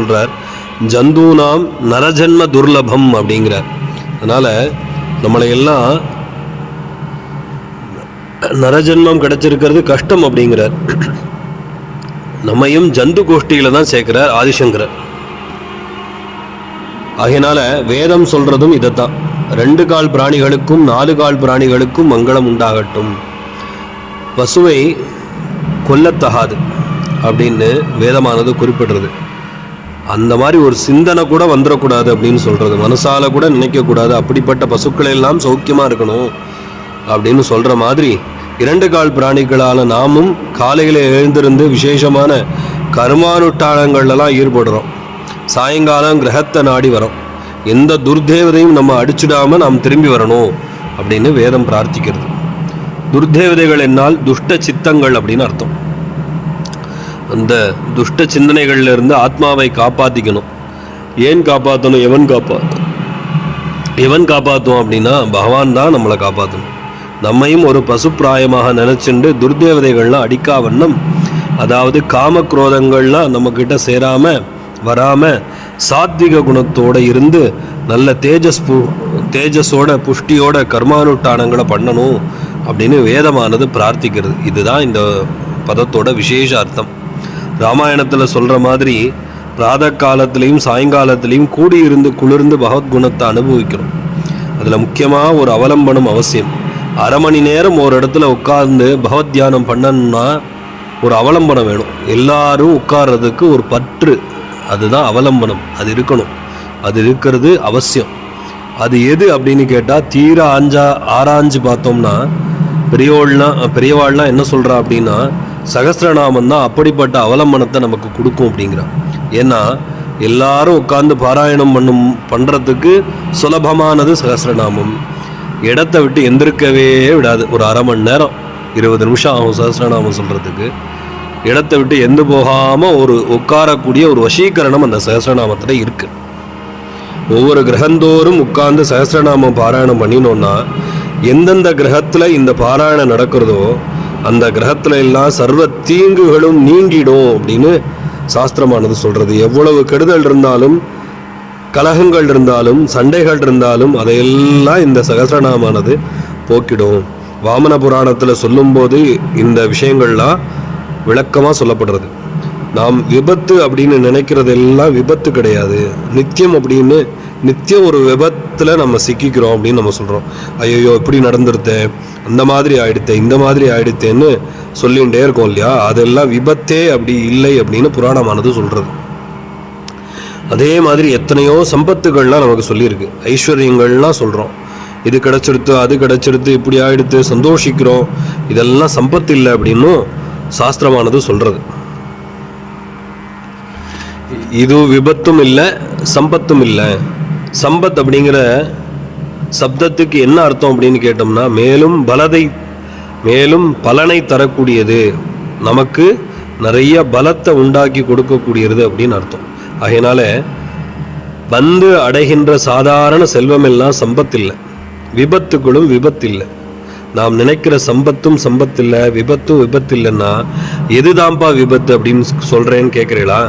சொல்கிறார் ஜந்தூனாம் நரஜன்ம துர்லபம் அப்படிங்கிறார். அதனால் நம்மளை எல்லாம் நரஜன்மம் கிடச்சிருக்கிறது கஷ்டம் அப்படிங்கிறார். நம்மையும் ஜந்து கோஷ்டியில் தான் சேர்க்கிறார் ஆதிசங்கரர். ஆகையினால வேதம் சொல்கிறதும் இதைத்தான். ரெண்டு கால் பிராணிகளுக்கும் நாலு கால் பிராணிகளுக்கும் மங்களம் உண்டாகட்டும். பசுவை கொல்லத்தகாது அப்படின்னு வேதமானது குறிப்பிடுறது. அந்த மாதிரி ஒரு சிந்தனை கூட வந்துடக்கூடாது அப்படின்னு சொல்கிறது மனசால் கூட நினைக்கக்கூடாது. அப்படிப்பட்ட பசுக்கள் எல்லாம் சௌக்கியமா இருக்கணும் அப்படின்னு சொல்கிற மாதிரி இரண்டு கால் பிராணிகளால் நாமும் காலையில் எழுந்திருந்து விசேஷமான கர்மானுஷ்டானங்கள்லாம் ஈடுபடுறோம். சாயங்காலம் கிரகத்தை நாடி வரோம். எந்த துர்தேவதையும் நம்ம அடிச்சிடாமல் நாம் திரும்பி வரணும் அப்படின்னு வேதம் பிரார்த்திக்கிறது. துர்தேவதைகள் என்னால் துஷ்ட சித்தங்கள் அப்படின்னு அர்த்தம். அந்த துஷ்ட சிந்தனைகள்லேருந்து ஆத்மாவை காப்பாற்றிக்கணும் ஏன் காப்பாற்றணும் எவன் காப்பாற்றும் எவன் காப்பாற்றும் அப்படின்னா பகவான் தான் நம்மளை காப்பாற்றணும் நம்மையும் ஒரு பசுப்பிராயமாக நினச்சிண்டு துர்தேவதைகள்லாம் அடிக்கா வண்ணம் அதாவது காம குரோதங்கள்லாம் நம்மக்கிட்ட சேராமல் வராமல் சாத்விக குணத்தோடு இருந்து நல்ல தேஜஸ் பு தேஜஸோட புஷ்டியோட கர்மானுஷ்டானங்களை பண்ணணும் அப்படின்னு வேதமானது பிரார்த்திக்கிறது. இதுதான் இந்த பதத்தோட விசேஷ அர்த்தம் ராமாயணத்தில் சொல்கிற மாதிரி ராத காலத்துலேயும் சாயங்காலத்துலேயும் கூடியிருந்து குளிர்ந்து பகவத்குணத்தை அனுபவிக்கிறோம். அதில் முக்கியமாக ஒரு அவலம்பனம் அவசியம். அரை மணி நேரம் ஒரு இடத்துல உட்கார்ந்து பகவத் தியானம் பண்ணணும்னா ஒரு அவலம்பனம் வேணும். எல்லாரும் உட்கார்றதுக்கு ஒரு பற்று. அதுதான் அவலம்பனம். அது இருக்கணும். அது இருக்கிறது அவசியம். அது எது அப்படின்னு கேட்டால் தீர ஆஞ்சா ஆராய்ஞ்சு பார்த்தோம்னா பெரியவாள்லாம் பெரியவாள்லாம் என்ன சொல்கிறா அப்படின்னா சகஸ்ரநாமம் தான் அப்படிப்பட்ட அவலம்பனத்தை நமக்கு கொடுக்கும் அப்படிங்கிறான் ஏன்னா எல்லாரும் உட்கார்ந்து பாராயணம் பண்ணும் பண்ணுறதுக்கு சுலபமானது சகஸ்ரநாமம் இடத்த விட்டு எந்திருக்கவே விடாது. ஒரு அரை மணி நேரம் இருபது நிமிஷம் ஆகும் சகஸ்ரநாமம் சொல்கிறதுக்கு இடத்த விட்டு எந்த போகாமல் ஒரு உட்காரக்கூடிய ஒரு வசீகரணம் அந்த சகசிரநாமத்தில் இருக்குது ஒவ்வொரு கிரகந்தோறும் உட்கார்ந்து சகஸ்ரநாமம் பாராயணம் பண்ணினோம்னா எந்தெந்த கிரகத்தில் இந்த பாராயணம் நடக்கிறதோ அந்த கிரகத்தில் எல்லாம் சர்வ தீங்குகளும் நீங்கிடும் அப்படின்னு சாஸ்திரமானது சொல்கிறது எவ்வளவு கெடுதல் இருந்தாலும் கலகங்கள் இருந்தாலும் சண்டைகள் இருந்தாலும் அதையெல்லாம் இந்த சகசிரநாமானது போக்கிடும். வாமன புராணத்தில் சொல்லும்போது இந்த விஷயங்கள்லாம் விளக்கமாக சொல்லப்படுறது. நாம் விபத்து அப்படின்னு நினைக்கிறதெல்லாம் விபத்து கிடையாது. நித்தியம் அப்படின்னு நித்தியம் ஒரு விபத்தில் நம்ம சிக்கிக்கிறோம் அப்படின்னு நம்ம சொல்கிறோம் ஐயோ இப்படி நடந்துருது அந்த மாதிரி ஆயிடுத்தே இந்த மாதிரி ஆயிடுத்தேன்னு சொல்லிகிட்டே இருக்கோம் இல்லையா? அதெல்லாம் விபத்தே அப்படி இல்லை அப்படின்னு புராணமானது சொல்கிறது அதே மாதிரி எத்தனையோ சம்பத்துகள்லாம் நமக்கு சொல்லியிருக்கு. ஐஸ்வர்யங்கள்லாம் சொல்கிறோம் இது கிடச்சிருத்து அது கிடச்சிருத்து இப்படி ஆயிடுத்து சந்தோஷிக்கிறோம். இதெல்லாம் சம்பத்து இல்லை அப்படின்னும் சாஸ்திரமானது சொல்கிறது இது விபத்தும் இல்லை சம்பத்தும் இல்லை. சம்பத் அப்படிங்கிற சப்தத்துக்கு என்ன அர்த்தம் அப்படின்னு கேட்டோம்னா மேலும் பலதை மேலும் பலனை தரக்கூடியது. நமக்கு நிறைய பலத்தை உண்டாக்கி கொடுக்கக்கூடியது அப்படின்னு அர்த்தம். ஆகையினால வந்து அடைகின்ற சாதாரண செல்வமெல்லாம் சம்பத்தில்லை. விபத்துகளும் விபத்தில்லை. நாம் நினைக்கிற சம்பத்தும் சம்பத்தில்லை. விபத்தும் விபத்தில்லைன்னா எதுதான்ப்பா விபத்து அப்படின்னு சொல்கிறேன்னு கேட்குறீங்களா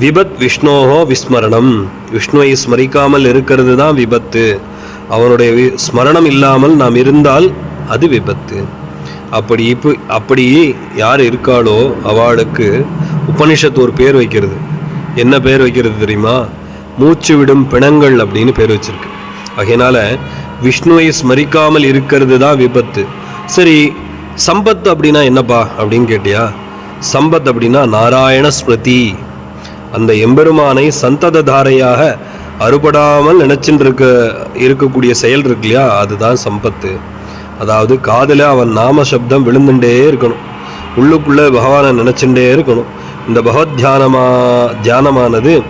விபத் விஷ்ணோஹோ விஸ்மரணம். விஷ்ணுவை ஸ்மரிக்காமல் இருக்கிறது தான் விபத்து. அவனுடைய வி- ஸ்மரணம் இல்லாமல் நாம் இருந்தால் அது விபத்து. அப்படி இப்போ அப்படி யார் இருக்காளோ அவளுக்கு உபனிஷத்து ஒரு பேர் வைக்கிறது. என்ன பேர் வைக்கிறது தெரியுமா? மூச்சு விடும் பிணங்கள் அப்படின்னு பேர் வச்சிருக்கு. அதனால் விஷ்ணுவை ஸ்மரிக்காமல் இருக்கிறது தான் விபத்து. சரி சம்பத் அப்படின்னா என்னப்பா அப்படின்னு கேட்டியா? சம்பத் அப்படின்னா நாராயண ஸ்மிருதி. அந்த எம்பெருமானை சந்தத தாரையாக அறுபடாமல் நினைச்சுட்டு இருக்கக்கூடிய செயல் இருக்கு இல்லையா? அதுதான் சம்பத்து. அதாவது காதில் அவன் நாம சப்தம் விழுந்துட்டே இருக்கணும். உள்ளுக்குள்ளே பகவானை நினச்சிட்டே இருக்கணும். இந்த பகவத் தியானமா தியானமானது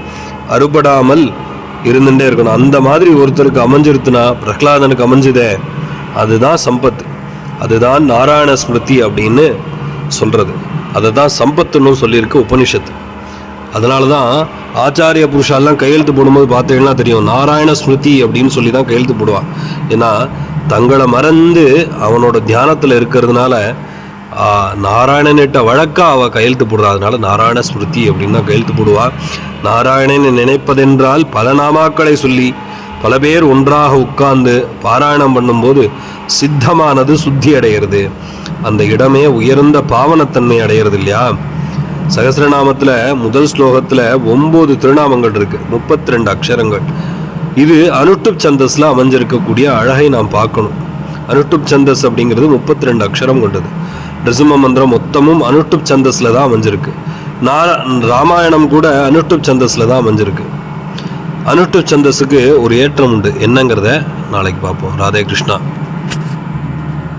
அறுபடாமல் இருந்துட்டே இருக்கணும். அந்த மாதிரி ஒருத்தருக்கு அமைஞ்சிருத்துனா பிரகலாதனுக்கு அமைஞ்சுதே அதுதான் சம்பத்து. அதுதான் நாராயண ஸ்மிருதி அப்படின்னு சொல்கிறது அதை தான் சம்பத்துன்னு சொல்லியிருக்கு உபனிஷத்து. அதனால தான் ஆச்சாரிய புருஷாலாம் கையெழுத்து போடும்போது பார்த்தீங்கன்னா தெரியும் நாராயண ஸ்மிருதி அப்படின்னு சொல்லி தான் கையெழுத்து போடுவான். ஏன்னா தங்களை மறந்து அவனோட தியானத்தில் இருக்கிறதுனால நாராயணனிட்ட வழக்காக அவள் கையெழுத்து போடுறா. அதனால நாராயண ஸ்மிருதி அப்படின்னு தான் கையெழுத்து போடுவா. நாராயணனை நினைப்பதென்றால் பல நாமாக்களை சொல்லி பல பேர் ஒன்றாக உட்கார்ந்து பாராயணம் பண்ணும்போது சித்தமானது சுத்தி அடைகிறது அந்த இடமே உயர்ந்த பாவனத்தன்மை அடையிறது இல்லையா சகசிரநாமத்தில் முதல் ஸ்லோகத்தில் ஒம்பது திருநாமங்கள் இருக்கு. முப்பத்தி ரெண்டு அக்ஷரங்கள். இது அனுட்டுப் சந்தஸில் அமைஞ்சிருக்கக்கூடிய அழகை நாம் பார்க்கணும். அனுட்டுப் சந்தஸ் அப்படிங்கிறது முப்பத்தி ரெண்டு அக்ஷரம் கொண்டது. நிருசிம்ம மந்திரம் மொத்தமும் அனுட்டுப் சந்தஸில் தான் அமைஞ்சிருக்கு. நான் ராமாயணம் கூட அனுட்டுப் சந்தஸில் தான் அமைஞ்சிருக்கு. அனுட்டுப் சந்தஸுக்கு ஒரு ஏற்றம் உண்டு. என்னங்கிறத நாளைக்கு பார்ப்போம். ராதே கிருஷ்ணா.